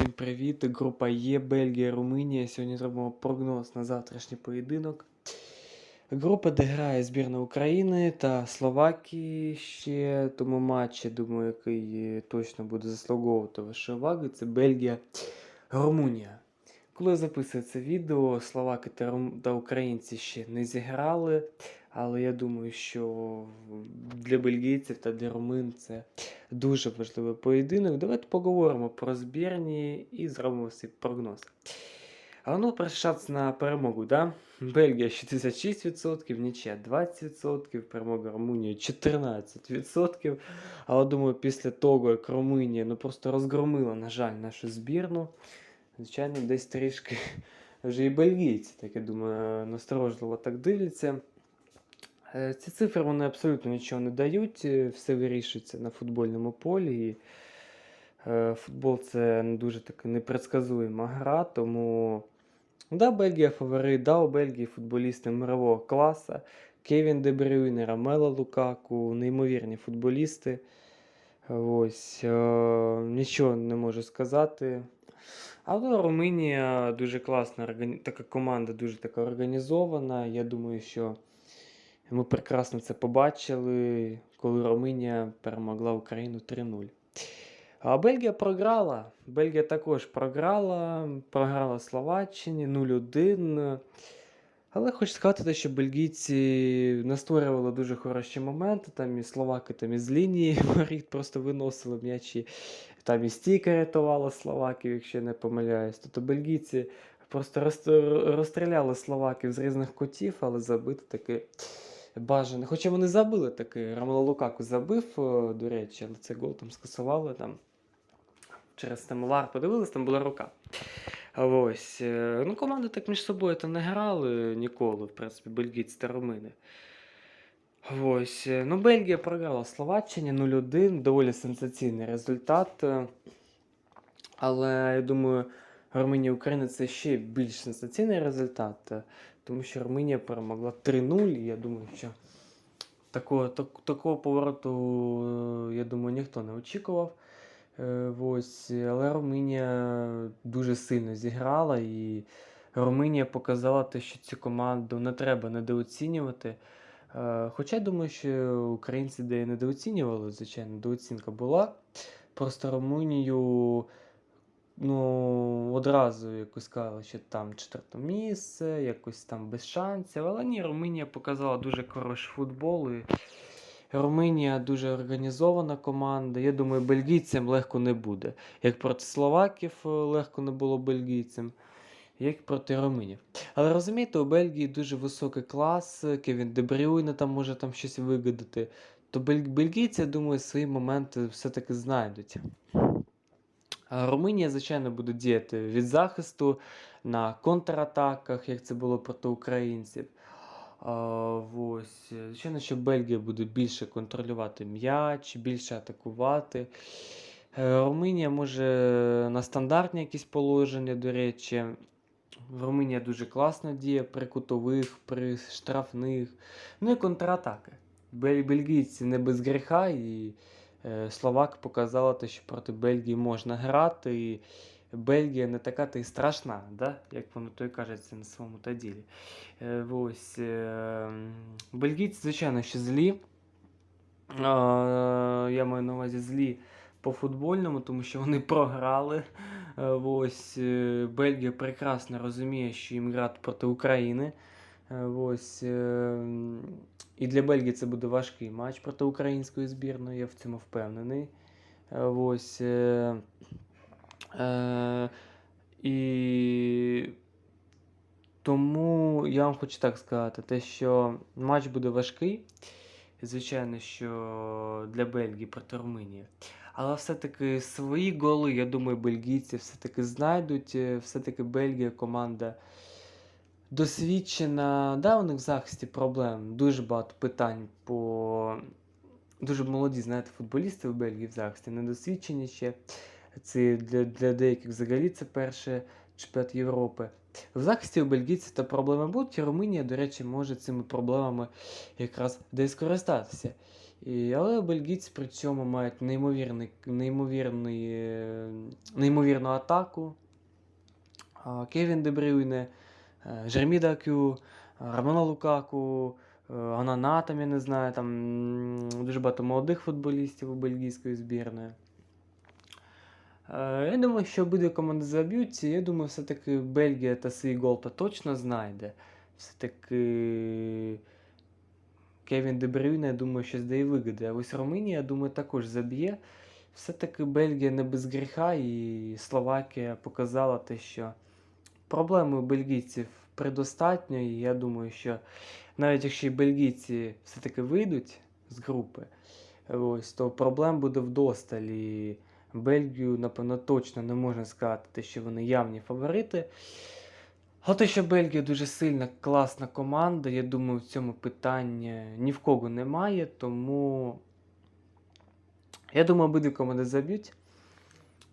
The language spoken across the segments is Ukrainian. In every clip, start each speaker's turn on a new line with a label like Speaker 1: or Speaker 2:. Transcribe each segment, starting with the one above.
Speaker 1: Всім привіт! Група Є, Бельгія, Румунія. Сьогодні зробимо прогноз на завтрашній поєдинок. Група, де грає збірна України та Словакії ще тому матчі, думаю, який точно буде заслуговувати вашої уваги. Це Бельгія, Румунія. Коли записую це відео, словаки та, українці ще не зіграли, але я думаю, що для бельгійців та для румин це дуже важливий поєдинок. Давайте поговоримо про збірні і зробимо свій прогноз. А ну, шанс на перемогу, да? Бельгія 66%, нічия 20%, перемога Румунії 14%. Але думаю, після того, як Румунія ну, просто розгромила, на жаль, нашу збірну, звичайно, десь трішки вже і бельгійці, так я думаю, насторожливо так дивляться. Е, Ці цифри вони абсолютно нічого не дають, е, все вирішується на футбольному полі. І е, футбол це дуже така непредсказуема гра, тому да, Бельгія фаворит, да, у Бельгії футболісти мирового класу. Кевін Де Брюйне, Рамела Лукаку, неймовірні футболісти. Ось, нічого не можу сказати. Але Румунія дуже класна, така команда дуже така організована. Я думаю, що ми прекрасно це побачили, коли Румунія перемогла Україну 3-0. А Бельгія програла. Бельгія також програла, програла Словаччині 0-1. Але хочу сказати, що бельгійці настворювали дуже хороші моменти. Там і словаки там із лінії воріт просто виносили м'ячі. Там і стійка рятувала словаків, якщо я не помиляюсь. Тобто бельгійці просто розстріляли словаків з різних кутів, але забити таки бажано. Хоча вони забили таки. Ромело Лукаку забив, е, до речі, але цей гол там скасували там. Через Темулар подивились, там була рука. Ось. е, Ну, команди так між собою то не грали ніколи, в принципі, бельгійці та румини. Ось. е, Ну, Бельгія програла Словаччині 0-1, доволі сенсаційний результат. е, Але я думаю, Румунія Україна це ще більш сенсаційний результат, е, тому що Румунія перемогла 3-0. І я думаю, що такого, так, такого повороту, я думаю, ніхто не очікував. Ось, але Румунія дуже сильно зіграла, і Румунія показала те, що цю команду не треба недооцінювати. Е, Хоча я думаю, що українці де недооцінювали, звичайно, недооцінка була. Просто Румунію ну, одразу якось сказали, що там четверте місце, якось там без шансів. Але ні, Румунія показала дуже хороший футбол. І Румунія дуже організована команда. Я думаю, бельгійцям легко не буде. Як проти словаків е, легко не було бельгійцям, як проти румунів. Але розумієте, у Бельгії дуже високий клас, Кевін Дебрюйне там може там щось вигадати. То бельгійці, я думаю, свої моменти все-таки знайдуть. Румунія, звичайно, буде діяти від захисту на контратаках, як це було проти українців. А, ось. Звичайно, що Бельгія буде більше контролювати м'яч, більше атакувати. Е, Румунія може на стандартні якісь положення, до речі. Румунія дуже класно діє при кутових, при штрафних. Ну і контратаки. Бельгійці не без гріха, і е, Словак показала те, що проти Бельгії можна грати. І Бельгія не така та й страшна, да? як воно то й кажеться на своєму та ділі. Е, ось, е, бельгійці, звичайно, ще злі. Е, я маю на увазі злі по футбольному, тому що вони програли. Е, ось, е, Бельгія прекрасно розуміє, що їм грати проти України. Е, Ось, і для Бельгії це буде важкий матч проти української збірної, я в цьому впевнений. Ось, і тому я вам хочу так сказати, те, що матч буде важкий. Звичайно, що для Бельгії проти Румунії. Але все-таки свої голи, я думаю, бельгійці все-таки знайдуть. Е, Все-таки Бельгія команда досвідчена. Да, у них в захисті проблем. Дуже багато питань по. Дуже молоді, знаєте, футболісти в Бельгії в захисті, недосвідчені ще. Це для, для деяких взагалі це перший чемпіонат Європи. В захисті у бельгійців та проблеми будуть, і Румунія, до речі, може цими проблемами якраз десь скористатися. І, але бельгійці при цьому мають неймовірний, неймовірний, е, неймовірну атаку. Кевін Де Брюйне, е, Жермі Дакю, Романо Лукаку, е, Анана, там, я не знаю, там дуже багато молодих футболістів у бельгійської збірної. Е, Я думаю, що обидві команди заб'ють. Я думаю, все-таки Бельгія та свій гол то точно знайде. Все-таки Кевін Де Брюйне, я думаю, що здає вигоди. А ось Румунія, я думаю, також заб'є. Все-таки Бельгія не без гріха, і Словакія показала те, що проблеми у бельгійців предостатньо. І я думаю, що навіть якщо і бельгійці все-таки вийдуть з групи, ось, то проблем буде вдосталь. І Бельгію, напевно, точно не можна сказати, що вони явні фаворити. Те, що Бельгія дуже сильна, класна команда, я думаю, в цьому питання ні в кого немає, тому я думаю, обидві команди заб'ють.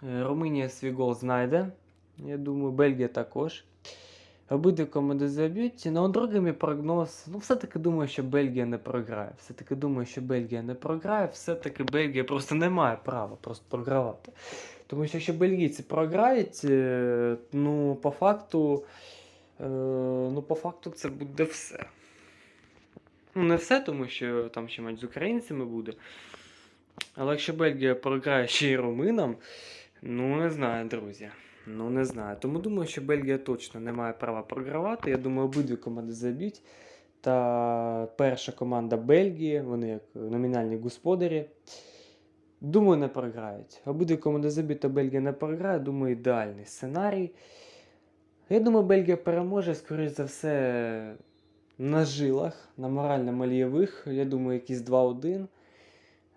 Speaker 1: Е, Румунія свій гол знайде. Я думаю, Бельгія також. Обидві команди заб'ють. Ну, а другий прогноз. Ну, все-таки думаю, що Бельгія не програє. Все-таки думаю, що Бельгія не програє. Все-таки Бельгія просто не має права просто програвати. Тому що якщо бельгійці програють, е, ну, по факту, ну, по факту це буде все. Ну, не все, тому що там ще матч з українцями буде. Але якщо Бельгія програє ще й руминам, ну не знаю, друзі. Ну не знаю. Тому думаю, що Бельгія точно не має права програвати. Я думаю, обидві команди заб'ють. Та перша команда Бельгії, вони як номінальні господарі. Думаю, не програють. Обидві команди заб'ють, та Бельгія не програє. Думаю, ідеальний сценарій. Я думаю, Бельгія переможе, скоріш за все, на жилах, на морально-мальєвих. Я думаю, якісь 2-1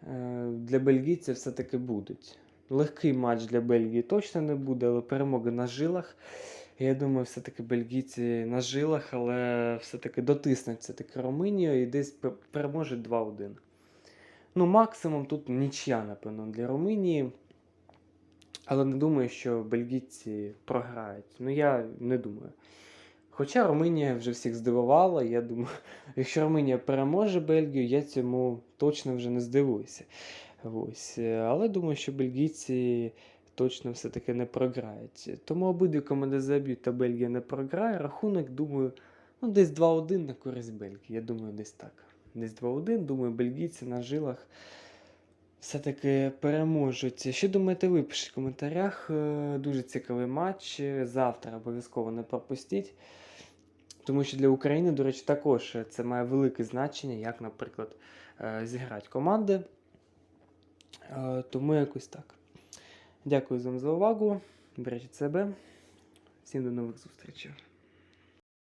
Speaker 1: е, для бельгійців все-таки будуть. Легкий матч для Бельгії точно не буде, але перемога на жилах. Я думаю, все-таки бельгійці на жилах, але все-таки дотиснуть все-таки Румунію і десь переможуть 2-1. Ну, максимум тут нічия, напевно, для Румунії. Але не думаю, що бельгійці програють. Ну, я не думаю. Хоча Румунія вже всіх здивувала, я думаю, якщо Румунія переможе Бельгію, я цьому точно вже не здивуюся. Ось. е, Але думаю, що бельгійці точно все-таки не програють. Тому обидві команди заб'ють, та Бельгія не програє. Рахунок, думаю, ну, десь 2-1 на користь Бельгії. Я думаю, десь так. Десь 2-1. Думаю, бельгійці на жилах все-таки переможуть. Що думаєте, ви пишіть в коментарях. Е, Дуже цікавий матч. Завтра обов'язково не пропустіть. Тому що для України, до речі, також це має велике значення, як, наприклад, е, зіграють команди. Е, Тому якось так. Дякую вам за увагу. Бережіть себе. Всім до нових зустрічей.